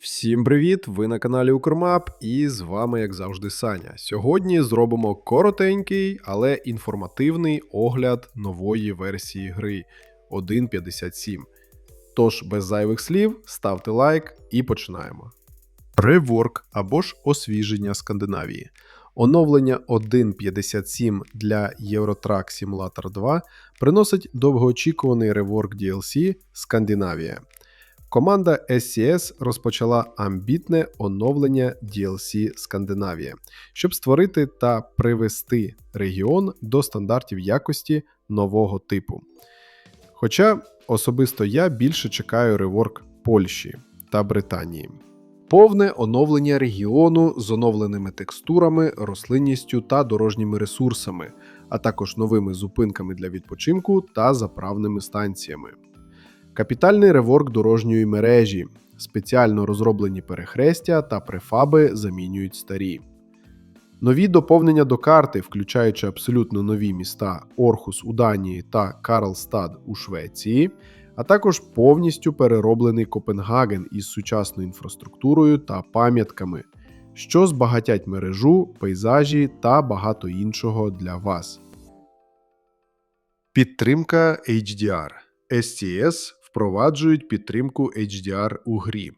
Всім привіт! Ви на каналі Укрмап і з вами, як завжди, Саня. Сьогодні зробимо коротенький, але інформативний огляд нової версії гри 1.57. Тож, без зайвих слів, ставте лайк і починаємо. Реворк або ж освіження Скандинавії. Оновлення 1.57 для Eurotrack Simulator 2 приносить довгоочікуваний реворк DLC Скандинавія. Команда SCS розпочала амбітне оновлення DLC Скандинавія, щоб створити та привести регіон до стандартів якості нового типу. Хоча особисто я більше чекаю реворк Польщі та Британії. Повне оновлення регіону з оновленими текстурами, рослинністю та дорожніми ресурсами, а також новими зупинками для відпочинку та заправними станціями. Капітальний реворк дорожньої мережі, спеціально розроблені перехрестя та префаби замінюють старі. Нові доповнення до карти, включаючи абсолютно нові міста Орхус у Данії та Карлстад у Швеції, а також повністю перероблений Копенгаген із сучасною інфраструктурою та пам'ятками, що збагатять мережу, пейзажі та багато іншого для вас. Підтримка HDR. STS впроваджують підтримку HDR у грі.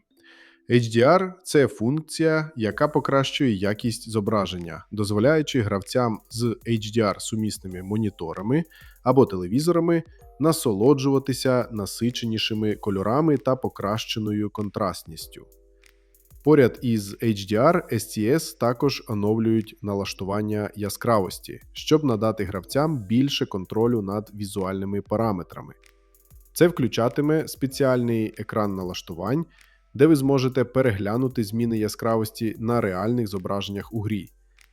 HDR це функція, яка покращує якість зображення, дозволяючи гравцям з HDR сумісними моніторами або телевізорами насолоджуватися насиченішими кольорами та покращеною контрастністю. Поряд із HDR, STS також оновлюють налаштування яскравості, щоб надати гравцям більше контролю над візуальними параметрами. Це включатиме спеціальний екран налаштувань, де ви зможете переглянути зміни яскравості на реальних зображеннях у грі,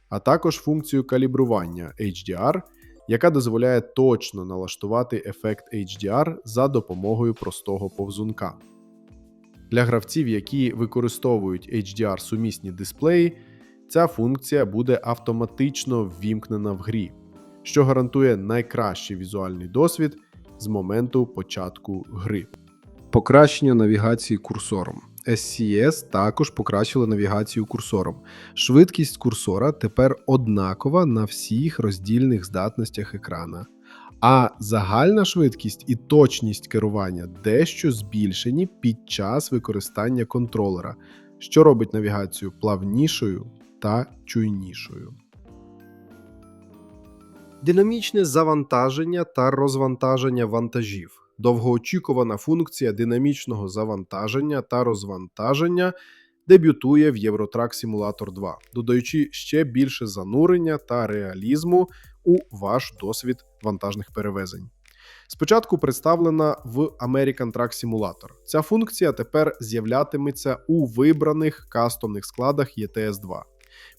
а також функцію калібрування HDR, яка дозволяє точно налаштувати ефект HDR за допомогою простого повзунка. Для гравців, які використовують HDR сумісні дисплеї, ця функція буде автоматично ввімкнена в грі, що гарантує найкращий візуальний досвід з моменту початку гри. Покращення навігації курсором. SCS також покращили навігацію курсором. Швидкість курсора тепер однакова на всіх роздільних здатностях екрана. А загальна швидкість і точність керування дещо збільшені під час використання контролера, що робить навігацію плавнішою та чуйнішою. Динамічне завантаження та розвантаження вантажів. Довгоочікувана функція динамічного завантаження та розвантаження дебютує в Євротрак Simulator 2, додаючи ще більше занурення та реалізму у ваш досвід вантажних перевезень. Спочатку представлена в American Truck Simulator. Ця функція тепер з'являтиметься у вибраних кастомних складах ETS 2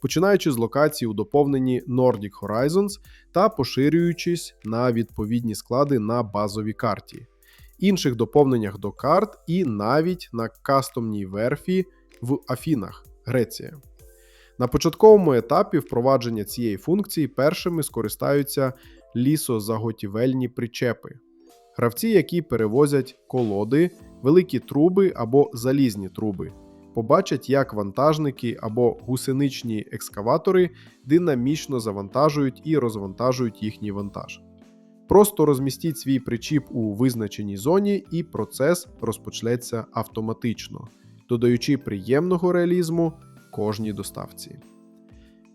починаючи з локації у доповненні Nordic Horizons та поширюючись на відповідні склади на базовій карті, інших доповненнях до карт і навіть на кастомній верфі в Афінах, Греція. На початковому етапі впровадження цієї функції першими скористаються лісозаготівельні причепи, гравці, які перевозять колоди, великі труби або залізні труби, побачать, як вантажники або гусеничні екскаватори динамічно завантажують і розвантажують їхній вантаж. Просто розмістіть свій причіп у визначеній зоні, і процес розпочнеться автоматично, додаючи приємного реалізму кожній доставці.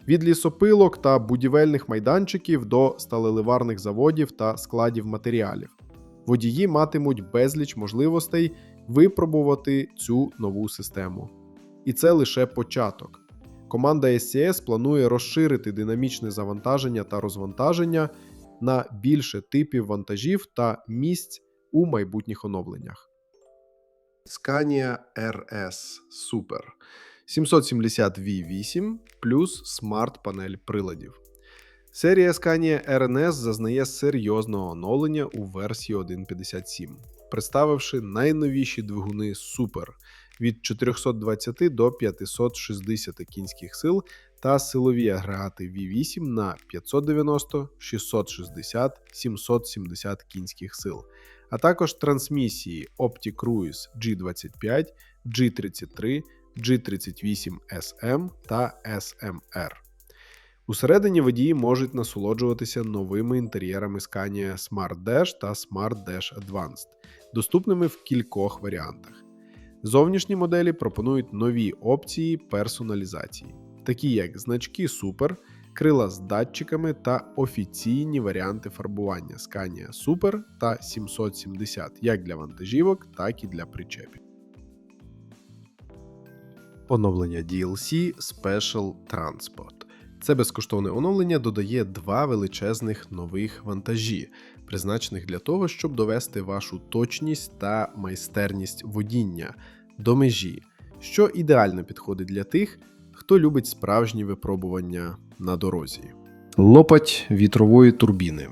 Від лісопилок та будівельних майданчиків до сталеливарних заводів та складів матеріалів. Водії матимуть безліч можливостей випробувати цю нову систему. І це лише початок. Команда SCS планує розширити динамічне завантаження та розвантаження на більше типів вантажів та місць у майбутніх оновленнях. Scania RS Super 770 V8 плюс смарт-панель приладів. Серія Scania RNS зазнає серйозного оновлення у версії 1.57 представивши найновіші двигуни Super від 420 до 560 кінських сил та силові агрегати V8 на 590, 660, 770 кінських сил, а також трансмісії OptiCruise G25, G33, G38SM та SMR. Усередині водії можуть насолоджуватися новими інтер'єрами Scania Smart Dash та Smart Dash Advanced, доступними в кількох варіантах. Зовнішні моделі пропонують нові опції персоналізації, такі як значки Super, крила з датчиками та офіційні варіанти фарбування Scania Super та 770 як для вантажівок, так і для причепів. Оновлення DLC Special Transport. Це безкоштовне оновлення додає два величезних нових вантажі, призначених для того, щоб довести вашу точність та майстерність водіння до межі, що ідеально підходить для тих, хто любить справжні випробування на дорозі. Лопать вітрової турбіни.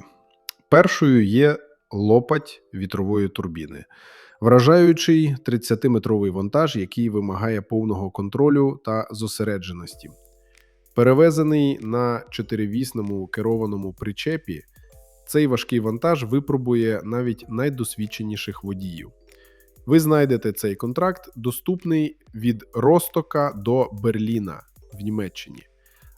Першою є лопать вітрової турбіни. Вражаючий 30-метровий вантаж, який вимагає повного контролю та зосередженості. Перевезений на чотиривісному керованому причепі, цей важкий вантаж випробує навіть найдосвідченіших водіїв. Ви знайдете цей контракт доступний від Ростока до Берліна в Німеччині.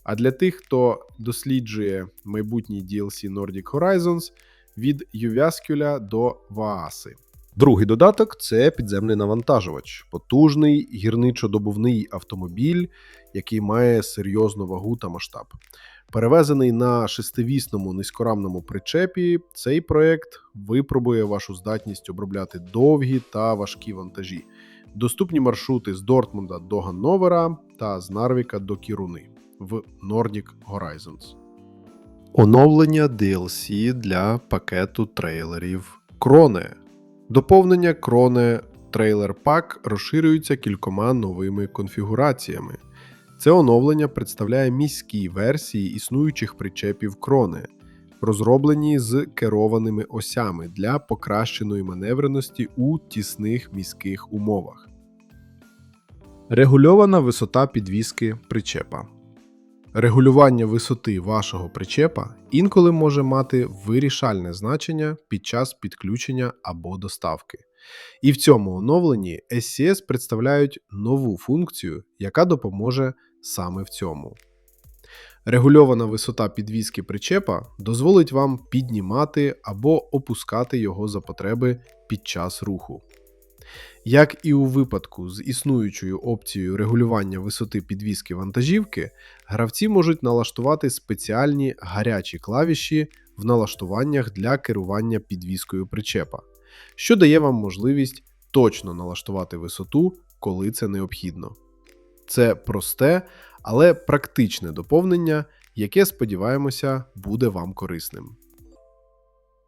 А для тих, хто досліджує майбутній DLC Nordic Horizons від Ювяскюля до Вааси. Другий додаток це підземний навантажувач, потужний гірничодобувний автомобіль, який має серйозну вагу та масштаб. Перевезений на шестивісному низькорамному причепі, цей проект випробує вашу здатність обробляти довгі та важкі вантажі. Доступні маршрути з Дортмунда до Ганновера та з Нарвіка до Кіруни в Nordic Horizons. Оновлення DLC для пакету трейлерів Кроне. Доповнення Крone Trailer Pack розширюються кількома новими конфігураціями. Це оновлення представляє міські версії існуючих причепів Кроне, розроблені з керованими осями для покращеної маневреності у тісних міських умовах. Регульована висота підвіски причепа. Регулювання висоти вашого причепа інколи може мати вирішальне значення під час підключення або доставки. І в цьому оновленні SCS представляють нову функцію, яка допоможе саме в цьому. Регульована висота підвіски причепа дозволить вам піднімати або опускати його за потреби під час руху. Як і у випадку з існуючою опцією регулювання висоти підвіски вантажівки, гравці можуть налаштувати спеціальні гарячі клавіші в налаштуваннях для керування підвіскою причепа, що дає вам можливість точно налаштувати висоту, коли це необхідно. Це просте, але практичне доповнення, яке, сподіваємося, буде вам корисним.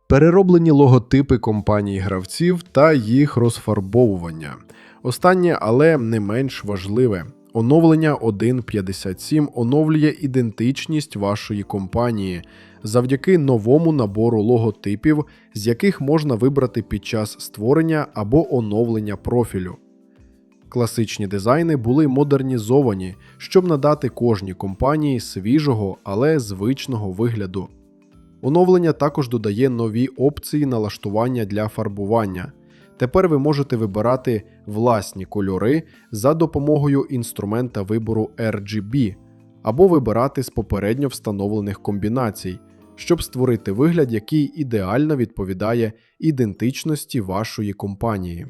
Перероблені логотипи компаній гравців та їх розфарбовування. Останнє, але не менш важливе. Оновлення 1.57 оновлює ідентичність вашої компанії завдяки новому набору логотипів, з яких можна вибрати під час створення або оновлення профілю. Класичні дизайни були модернізовані, щоб надати кожній компанії свіжого, але звичного вигляду. Оновлення також додає нові опції налаштування для фарбування. Тепер ви можете вибирати власні кольори за допомогою інструмента вибору RGB або вибирати з попередньо встановлених комбінацій, щоб створити вигляд, який ідеально відповідає ідентичності вашої компанії.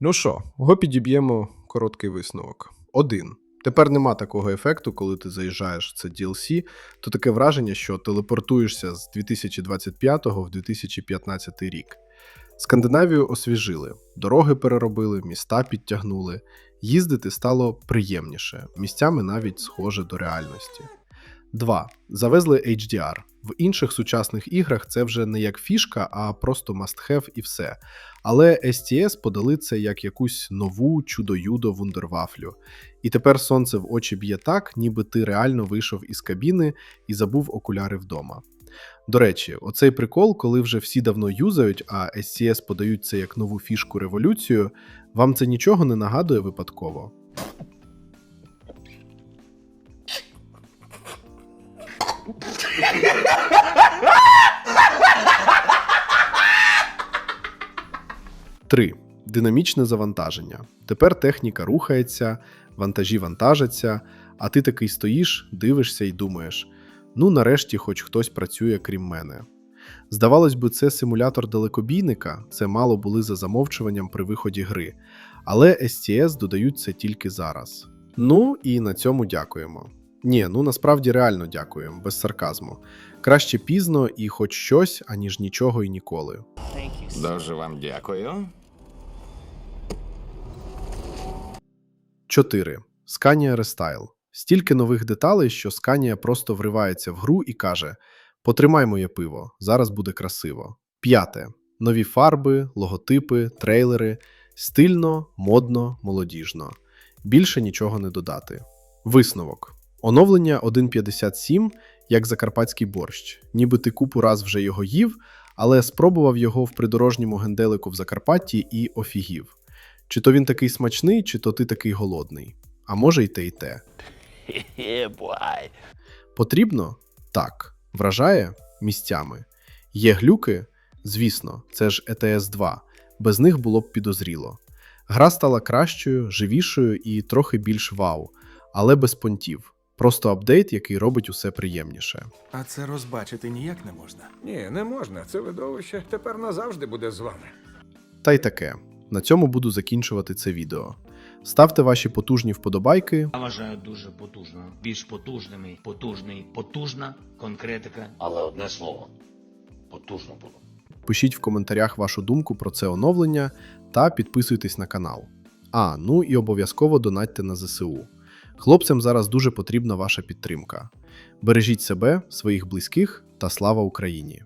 Ну що, го підіб'ємо короткий висновок. 1. Тепер нема такого ефекту, коли ти заїжджаєш в це DLC, то таке враження, що телепортуєшся з 2025 в 2015 рік. Скандинавію освіжили, дороги переробили, міста підтягнули. Їздити стало приємніше, місцями навіть схоже до реальності. 2. Завезли HDR. В інших сучасних іграх це вже не як фішка, а просто must-have і все. Але STS подали це як якусь нову чудо-юдо вундервафлю. І тепер сонце в очі б'є так, ніби ти реально вийшов із кабіни і забув окуляри вдома. До речі, оцей прикол, коли вже всі давно юзають, а SCS подають це як нову фішку революцію, вам це нічого не нагадує випадково. Три. Динамічне завантаження. Тепер техніка рухається, вантажі вантажаться, а ти такий стоїш, дивишся і думаєш: ну, нарешті, хоч хтось працює крім мене. Здавалось би, це симулятор далекобійника, це мало були за замовчуванням при виході гри, але STS додають це тільки зараз. Ну і на цьому дякуємо. Ні, ну насправді реально дякуємо, без сарказму. Краще пізно і хоч щось, аніж нічого і ніколи. Дуже вам дякую. 4. Scania Restyle. Стільки нових деталей, що Scania просто вривається в гру і каже: Потримай моє пиво, зараз буде красиво. 5. Нові фарби, логотипи, трейлери. Стильно, модно, молодіжно. Більше нічого не додати. Висновок. Оновлення 1.57 як закарпатський борщ. Ніби ти купу раз вже його їв, але спробував його в придорожньому генделику в Закарпатті і офігів. Чи то він такий смачний, чи то ти такий голодний. А може й те, й те. Потрібно? Так. Вражає місцями. Є глюки? Звісно, це ж ETS 2. Без них було б підозріло. Гра стала кращою, живішою і трохи більш вау, але без понтів. Просто апдейт, який робить усе приємніше. А це розбачити ніяк не можна. Ні, не можна. Це видовище тепер назавжди буде з вами. Та й таке. На цьому буду закінчувати це відео. Ставте ваші потужні вподобайки, Я вважаю дуже потужно. Більш потужними, потужний, потужна конкретика. Але одне слово. Потужно було. пишіть в коментарях вашу думку про це оновлення та підписуйтесь на канал. А, ну і обов'язково донатьте на ЗСУ. Хлопцям зараз дуже потрібна ваша підтримка. Бережіть себе, своїх близьких та слава Україні!